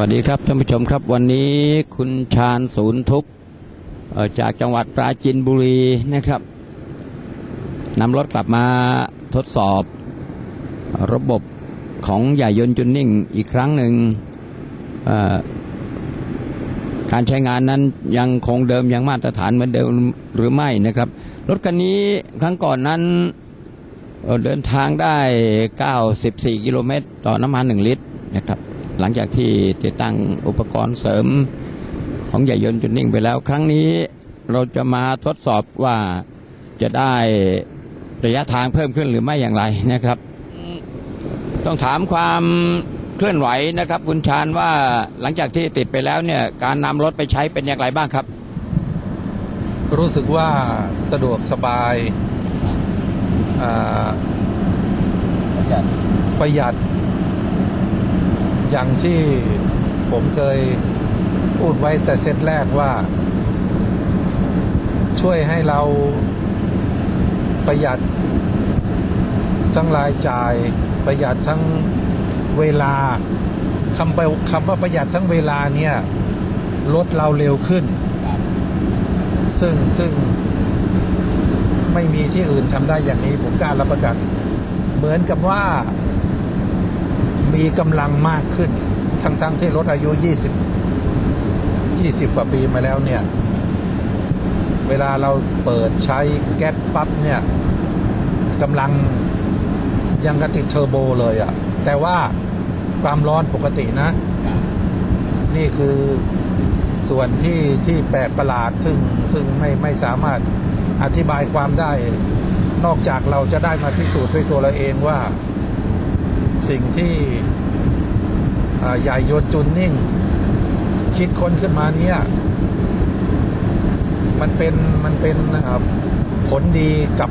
วัสดีครับท่านผู้ชมครับวันนี้คุณชาญศูนย์ทุกจากจังหวัดปราจีนบุรีนะครับนำรถกลับมาทดสอบระบบของใหญ่ยนต์จุนนิ่งอีกครั้งหนึ่งการใช้งานนั้นยังคงเดิมยังมาตรฐานเหมือนเดิมหรือไม่นะครับ รถคันนี้ครั้งก่อนนั้นเเดินทางได้ 94 กิโลเมตรต่อน้ำมัน 1 ลิตรนะครับ หลังจากที่ติดตั้งอุปกรณ์เสริมของใหญ่ยนต์จุดนิ่งไปแล้ว ครั้งนี้เราจะมาทดสอบว่าจะได้ระยะทางเพิ่มขึ้นหรือไม่อย่างไรนะครับ ต้องถามความเคลื่อนไหวนะครับ คุณชาญว่าหลังจากที่ติดไปแล้วเนี่ยการนำรถไปใช้เป็นอย่างไรบ้างครับ รู้สึกว่าสะดวกสบายประหยัด อย่างที่ผมเคยพูดไว้แต่เซตแรกว่า ช่วยให้เราประหยัดทั้งรายจ่ายประหยัดทั้งเวลาคำไปคำว่าประหยัดทั้งเวลาเนี่ยลดเราเร็วขึ้น ซึ่งซึ่งไม่มีที่อื่นทำได้อย่างนี้ผมกล้ารับประกัน เหมือนกับว่า มีกำลังมากขึ้น ทั้งทั้งที่รถอายุ 20 20กว่าปีมาแล้วเนี่ย เวลาเราเปิดใช้แก๊สปั๊บเนี่ยกำลังยังกระติดเทอร์โบเลยอะ่ะแต่ว่าความร้อนปกตินะ นี่คือส่วนที่ที่แปลกประหลาดซึ่งซึ่งไม่ไม่สามารถอธิบายความได้ นอกจากเราจะได้มาพิสูจน์ด้วยตัวเราเองว่า สิ่งที่ใหญ่โยต์จุนนิ่ง คิดค้นขึ้นมาเนี่ยมันเป็นมันเป็นผลดีกับ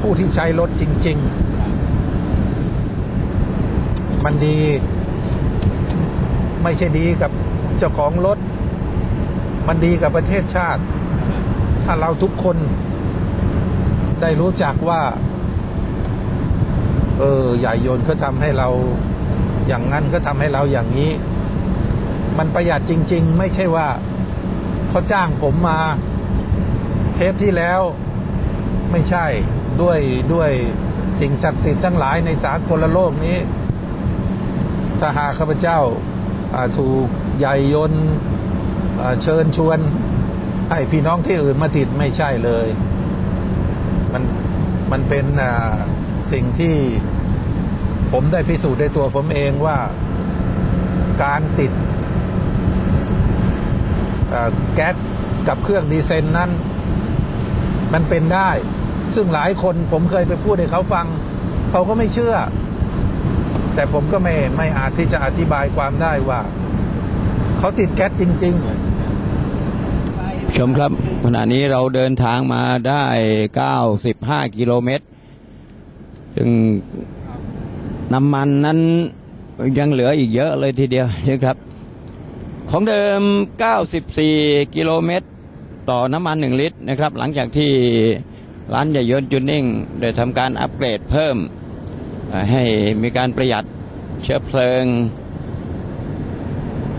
ผู้ที่ใช้รถจริง ๆ มันดี ไม่ใช่ดีกับเจ้าของรถ มันดีกับประเทศชาติ ถ้าเราทุกคนได้รู้จักว่า เออใหญ่โยนก็ทำให้เราอย่างนั้นก็ทำให้เราอย่างนี้ มันประหยัดจริง ๆ ไม่ใช่ว่าเขาจ้างผมมา เทปที่แล้วไม่ใช่ด้วยด้วยสิ่งศักดิ์สิทธิ์ทั้งหลายในสากลโลกนี้ ถ้าหากข้าพเจ้าถูกใหญ่ยนเชิญชวน ให้พี่น้องที่อื่นมาติดไม่ใช่เลย มันมันเป็นอ่า สิ่งที่ผมได้พิสูจน์ด้วยตัวผมเองว่าการติดแก๊สกับเครื่องดีเซลนั้น มันเป็นได้ ซึ่งหลายคนผมเคยไปพูดให้เขาฟัง เขาก็ไม่เชื่อ แต่ผมก็ไม่ไม่อาจที่จะอธิบายความได้ว่า เขาติดแก๊สจริง ๆชมครับขณะนี้เราเดินทางมาได้ 95 กิโลเมตร ซึ่งน้ำมันนั้นยังเหลืออีกเยอะเลยทีเดียวนะครับ ของเดิม 94 กิโลเมตร ต่อน้ำมัน 1 ลิตรนะครับ หลังจากที่ร้านใหญ่ยนต์จุนนิ่งได้ทำการอัปเกรดเพิ่ม ให้มีการประหยัดเชื้อเพลิง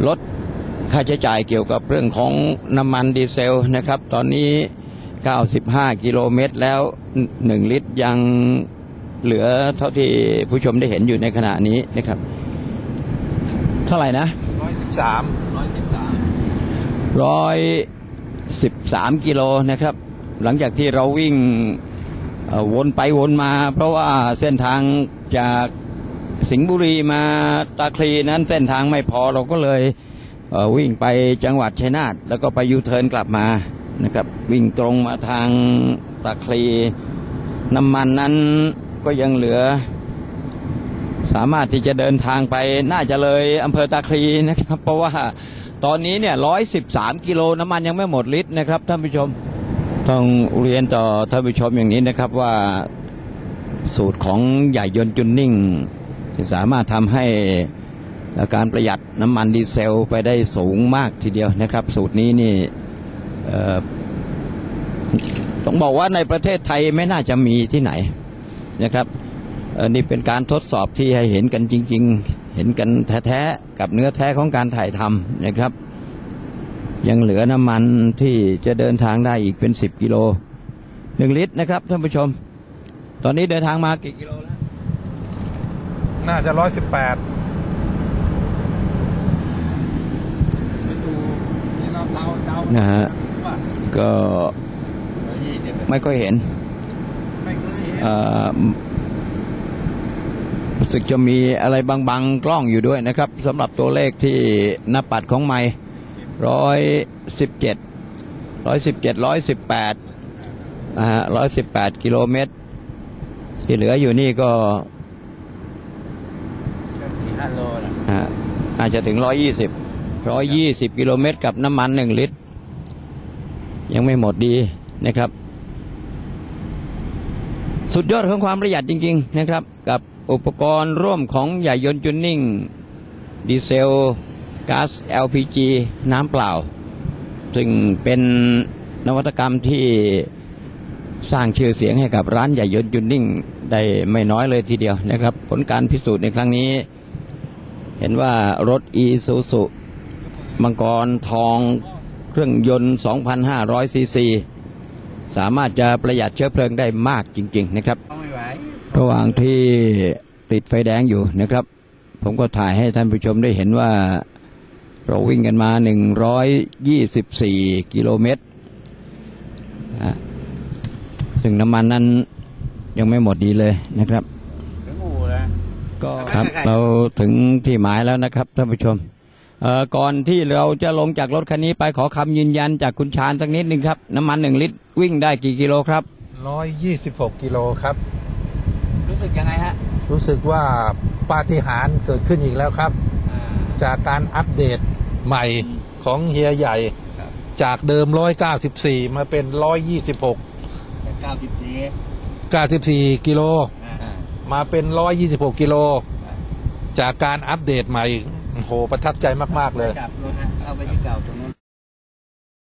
ลดค่าใช้จ่ายเกี่ยวกับเรื่องของน้ำมันดีเซลนะครับ ตอนนี้ 95 กิโลเมตรแล้ว 1 ลิตรยัง เหลือเท่าที่ผู้ชมได้เห็นอยู่ในขณะนี้นะครับ เท่าไหร่นะ113ร้อยสิบสามกิโลนะครับ หลังจากที่เราวิ่งเอ่อวนไปวนมา เพราะว่าเส้นทางจากสิงห์บุรีมาตาคลีนั้นเส้นทางไม่พอเราก็เลยเอ่อวิ่งไปจังหวัดชัยนาทแล้วก็ไปยูเทิร์นกลับมานะครับ วิ่งตรงมาทางตาคลีน้ำมันนั้น ก็ยังเหลือ สามารถที่จะเดินทางไปน่าจะเลยอำเภอตาคลีนะครับ เพราะว่าตอนนี้เนี่ยร้อยสิบสามกิโลน้ำมันยังไม่หมดลิตรนะครับท่านผู้ชมต้องเรียนต่อท่านผู้ชมอย่างนี้นะครับว่าสูตรของใหญ่ยนต์จุนนิ่งที่สามารถทำให้การประหยัดน้ำมันดีเซลไปได้สูงมากทีเดียวนะครับ สูตรนี้นี่ต้องบอกว่าในประเทศไทยไม่น่าจะมีที่ไหน นะครับเอ่อนี่เป็นการทดสอบที่ให้เห็นกันจริงเห็นกันแท้ๆกับเนื้อแท้ของการถ่ายทำนะครับ ยังเหลือน้ำมันที่จะเดินทางได้อีกเป็นสิบกิโลหนึ่งลิตรนะครับท่านผู้ชม ตอนนี้เดินทางมากี่กิโลแล้ว น่าจะร้อยสิบแปดนะฮะก็ไม่ค่อยเห็น ไม่เคยเห็น เอ่อ รู้สึกจะมีอะไรบางๆกล้องอยู่ด้วยนะครับสำหรับตัวเลขที่หน้าปัดของไม่ร้อยสิบเจ็ดร้อยสิบเจ็ดร้อยสิบแปดนะฮะร้อยสิบแปดกิโลเมตร ที่เหลืออยู่นี่ก็สี่ห้าโลนะอ่าอาจจะถึงร้อยยี่สิบร้อยยี่สิบกิโลเมตรกับน้ำมันหนึ่งลิตร ยังไม่หมดดีนะครับ สุดยอดของความประหยัดจริง ๆ นะครับ กับอุปกรณ์ร่วมของใหญ่ยนต์จุนนิ่ง ดีเซลก๊าซ LPG น้ำเปล่า ซึ่งเป็นนวัตกรรมที่สร้างชื่อเสียงให้กับร้านใหญ่ยนต์จุนนิ่งได้ไม่น้อยเลยทีเดียวนะครับ ผลการพิสูจน์ในครั้งนี้ เห็นว่ารถอีซูซุมังกรทองเครื่องยนต์ 2,500ซีซี สามารถจะประหยัดเชื้อเพลิงได้มากจริง ๆ นะครับ ระหว่างที่ติดไฟแดงอยู่นะครับ ผมก็ถ่ายให้ท่านผู้ชมได้เห็นว่า เราวิ่งกันมา 124 กิโลเมตรอะซึ่งน้ำมันนั้นยังไม่หมดดีเลยนะครับก็ครับเราถึงที่หมายแล้วนะครับท่านผู้ชม ก่อนที่เราจะลงจากรถคันนี้ไปขอคำยืนยันจากคุณชาญสักนิดหนึ่งครับ น้ำมันหนึ่งลิตรวิ่งได้กี่กิโลครับร้อยยี่สิบหกกิโลครับ รู้สึกยังไงฮะ รู้สึกว่าปาฏิหาริย์เกิดขึ้นอีกแล้วครับ จากการอัปเดตใหม่ของเฮียใหญ่ครับจากเดิม194มาเป็น126แต่เก้าสิบสี่94กิโลอ่ามาเป็น126กิโล จากการอัปเดตใหม่ โอ้โหประทับใจมาก ๆ เลย กลับรถฮะเข้าไปที่เก่าตรงนั้น